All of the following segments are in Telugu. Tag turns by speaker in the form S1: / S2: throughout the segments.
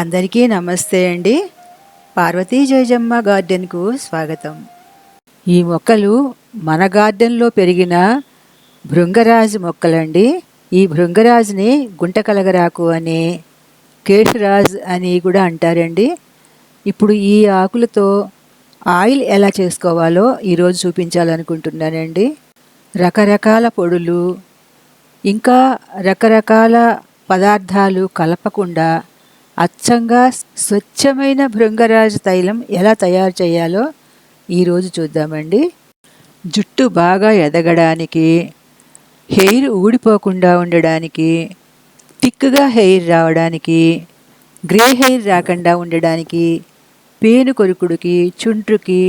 S1: అందరికీ నమస్తే అండి. పార్వతీ జయజమ్మ గార్డెన్కు స్వాగతం. ఈ మొక్కలు మన గార్డెన్లో పెరిగిన భృంగరాజు మొక్కలండి. ఈ భృంగరాజుని గుంటకలగరాకు అని కేశరాజ్ అని కూడా అంటారండి. ఇప్పుడు ఈ ఆకులతో ఆయిల్ ఎలా చేసుకోవాలో ఈరోజు చూపించాలనుకుంటున్నానండి. రకరకాల పొడులు ఇంకా రకరకాల పదార్థాలు కలపకుండా అచ్చంగా స్వచ్ఛమైన భృంగరాజు తైలం ఎలా తయారు చేయాలో ఈరోజు చూద్దామండి. జుట్టు బాగా ఎదగడానికి హెయిర్ ఊడిపోకుండా ఉండడానికి థిక్గా హెయిర్ రావడానికి గ్రే హెయిర్ రాకుండా ఉండడానికి పేను కొరుకుడికి చుండ్రుకి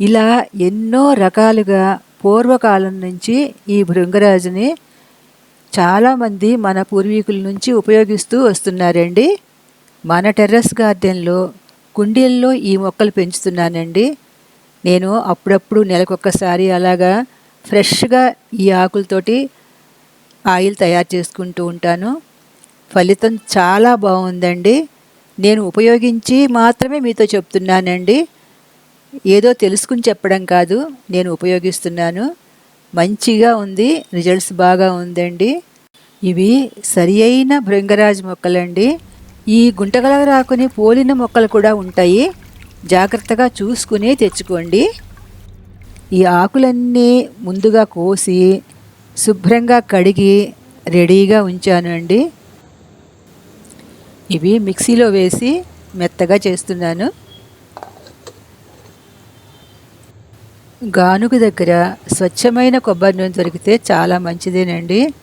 S1: ఇలా ఎన్నో రకాలుగా పూర్వకాలం నుంచి ఈ భృంగరాజుని చాలామంది మన పూర్వీకుల నుంచి ఉపయోగిస్తూ వస్తున్నారండి. మన టెర్రస్ గార్డెన్లో కుండీల్లో ఈ మొక్కలు పెంచుతున్నానండి. నేను అప్పుడప్పుడు నెలకొక్కసారి అలాగా ఫ్రెష్గా ఈ ఆకులతోటి ఆయిల్ తయారు చేసుకుంటూ ఉంటాను. ఫలితం చాలా బాగుందండి. నేను ఉపయోగించి మాత్రమే మీతో చెప్తున్నానండి. ఏదో తెలుసుకుని చెప్పడం కాదు నేను ఉపయోగిస్తున్నాను. మంచిగా ఉంది రిజల్ట్స్ బాగా ఉందండి. ఇవి సరి అయిన భృంగరాజ్ మొక్కలండి. ఈ గుంటగలరాకుని పోలిన మొక్కలు కూడా ఉంటాయి. జాగ్రత్తగా చూసుకుని తెచ్చుకోండి. ఈ ఆకులన్నీ ముందుగా కోసి శుభ్రంగా కడిగి రెడీగా ఉంచాను అండి. ఇవి మిక్సీలో వేసి మెత్తగా చేస్తున్నాను. గానుగ దగ్గర స్వచ్ఛమైన కొబ్బరి నూనె దొరికితే చాలా మంచిదేనండి.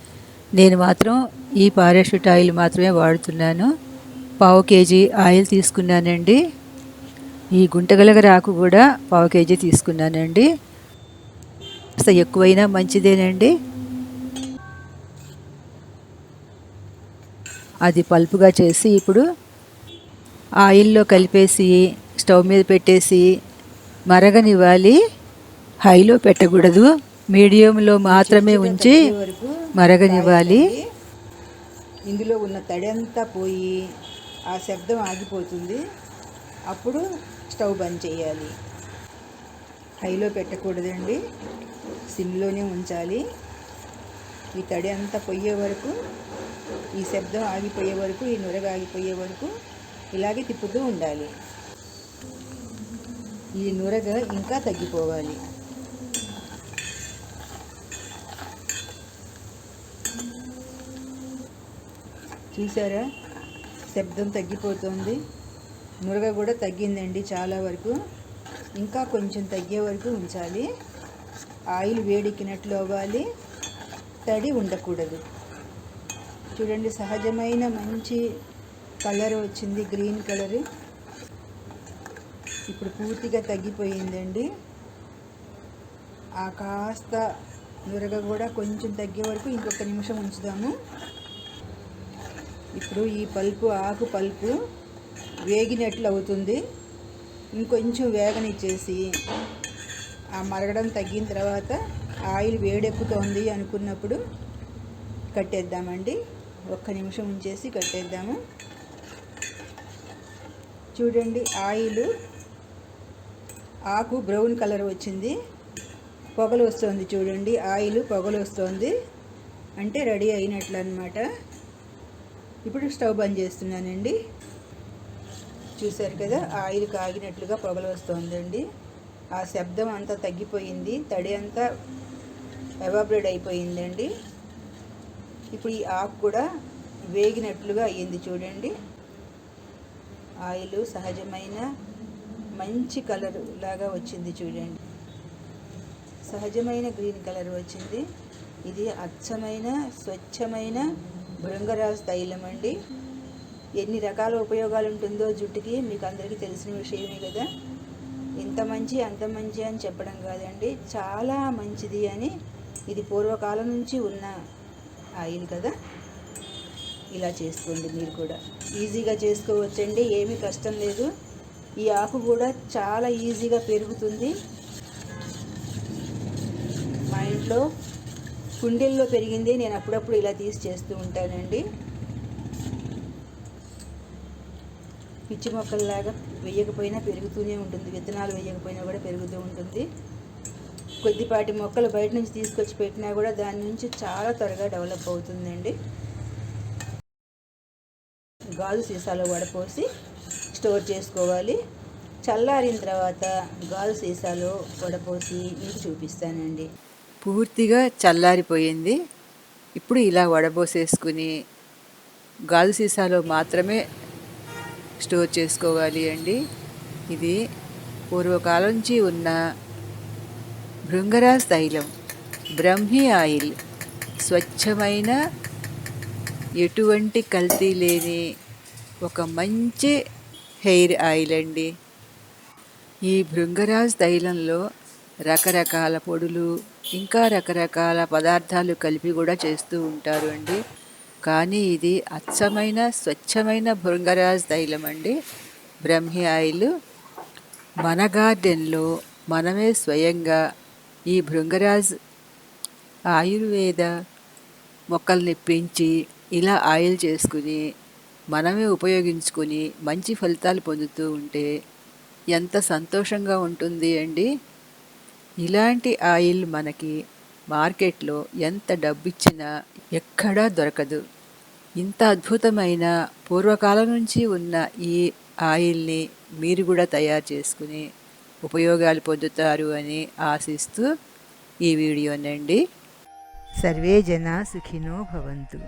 S1: నేను మాత్రం ఈ పారాషూట్ ఆయిల్ మాత్రమే వాడుతున్నాను. పావు కేజీ ఆయిల్ తీసుకున్నానండి. ఈ గుంటగలగ రాకు కూడా పావు కేజీ తీసుకున్నానండి. కాస్త ఎక్కువైనా మంచిదేనండి. అది పల్పుగా చేసి ఇప్పుడు ఆయిల్లో కలిపేసి స్టవ్ మీద పెట్టేసి మరగనివ్వాలి. హైలో పెట్టకూడదు. మీడియంలో మాత్రమే ఉంచి మరగనివ్వాలి. ఇందులో ఉన్న తడి అంతా పోయి ఆ శబ్దం ఆగిపోతుంది. అప్పుడు స్టవ్ బంద్ చేయాలి. హైలో పెట్టకూడదండి. సిమ్లోనే ఉంచాలి. ఈ తడి అంతా పోయే వరకు ఈ శబ్దం ఆగిపోయే వరకు ఈ నురగ ఆగిపోయే వరకు ఇలాగే తిప్పుతూ ఉండాలి. ఈ నురగ ఇంకా తగ్గిపోవాలి. చూసారా? శబ్దం తగ్గిపోతుంది. మురగ కూడా తగ్గిందండి చాలా వరకు. ఇంకా కొంచెం తగ్గే వరకు ఉంచాలి. ఆయిల్ వేడెక్కినట్లు అవ్వాలి. తడి ఉండకూడదు. చూడండి సహజమైన మంచి కలర్ వచ్చింది గ్రీన్ కలర్. ఇప్పుడు పూర్తిగా తగ్గిపోయిందండి. ఆ కాస్త నురగ కూడా కొంచెం తగ్గే వరకు ఇంకొక నిమిషం ఉంచుదాము. ఇప్పుడు ఈ పల్పు ఆకు పల్పు వేగినట్లు అవుతుంది ఇంకొంచెం వేగనిచ్చేసి ఆ మరగడం తగ్గిన తర్వాత ఆయిల్ వేడెక్కుతోంది అనుకున్నప్పుడు కట్టేద్దామండి. ఒక్క నిమిషం ఉంచేసి కట్టేద్దాము. చూడండి ఆయిల్ ఆకు బ్రౌన్ కలర్ వచ్చింది. పొగలు వస్తుంది చూడండి ఆయిల్ పొగలు వస్తుంది. అంటే రెడీ అయినట్లు అనమాట ఇప్పుడు స్టవ్ బంద్ చేస్తున్నానండి. చూశారు కదా ఆయిల్ కాగినట్లుగా పొగలు వస్తుందండి. ఆ శబ్దం అంతా తగ్గిపోయింది. తడి అంతా ఎవాబ్రేడ్ అయిపోయిందండి. ఇప్పుడు ఈ ఆకు కూడా వేగినట్లుగా అయ్యింది చూడండి. ఆయిల్ సహజమైన మంచి కలర్ లాగా వచ్చింది చూడండి. సహజమైన గ్రీన్ కలర్ వచ్చింది. ఇది అచ్చమైన స్వచ్ఛమైన భృంగరాజు తైలం అండి. ఎన్ని రకాల ఉపయోగాలు ఉంటుందో జుట్టుకి మీకు అందరికీ తెలిసిన విషయమే కదా. ఇంత మంచి అంత మంచి అని చెప్పడం కాదండి. చాలా మంచిది అని ఇది పూర్వకాలం నుంచి ఉన్న ఆయిల్ కదా. ఇలా చేసుకోండి మీరు కూడా. ఈజీగా చేసుకోవచ్చండి. ఏమీ కష్టం లేదు. ఈ ఆకు కూడా చాలా ఈజీగా పెరుగుతుంది. మా ఇంట్లో కుండీల్లో పెరిగింది. నేను అప్పుడప్పుడు ఇలా తీసి చేస్తూ ఉంటానండి. పిచ్చి మొక్కల్లాగా వేయకపోయినా పెరుగుతూనే ఉంటుంది. విత్తనాలు వేయకపోయినా కూడా పెరుగుతూ ఉంటుంది. కొద్దిపాటి మొక్కలు బయట నుంచి తీసుకొచ్చి పెట్టినా కూడా దాని నుంచి చాలా త్వరగా డెవలప్ అవుతుందండి. గాజు సీసాలో వడపోసి స్టోర్ చేసుకోవాలి. చల్లారిన తర్వాత గాజు సీసాలో వడపోసి మీకు చూపిస్తానండి.
S2: పూర్తిగా చల్లారిపోయింది. ఇప్పుడు ఇలా వడబోసేసుకుని గాజు సీసాలో మాత్రమే స్టోర్ చేసుకోవాలి అండి. ఇది పూర్వకాలం నుంచి ఉన్న భృంగరాజ్ తైలం బ్రహ్మి ఆయిల్ స్వచ్ఛమైన ఎటువంటి కల్తీ లేని ఒక మంచి హెయిర్ ఆయిల్ అండి. ఈ భృంగరాజ్ తైలంలో రకరకాల పొడులు ఇంకా రకరకాల పదార్థాలు కలిపి కూడా చేస్తూ ఉంటారు అండి. కానీ ఇది అచ్చమైన స్వచ్ఛమైన భృంగరాజ్ తైలం అండి. బ్రహ్మి ఆయిల్. మన గార్డెన్లో మనమే స్వయంగా ఈ భృంగరాజ్ ఆయుర్వేద మొక్కల్ని పెంచి ఇలా ఆయిల్ చేసుకుని మనమే ఉపయోగించుకొని మంచి ఫలితాలు పొందుతూ ఉంటే ఎంత సంతోషంగా ఉంటుంది అండి. ఇలాంటి ఆయిల్ మనకి మార్కెట్లో ఎంత డబ్బిచ్చినా ఎక్కడా దొరకదు. ఇంత అద్భుతమైన పూర్వకాలం నుంచి ఉన్న ఈ ఆయిల్ని మీరు కూడా తయారు చేసుకుని ఉపయోగాలు పొందుతారు అని ఆశిస్తూ ఈ వీడియోనండి.
S1: సర్వే జనా సుఖినో భవంతు.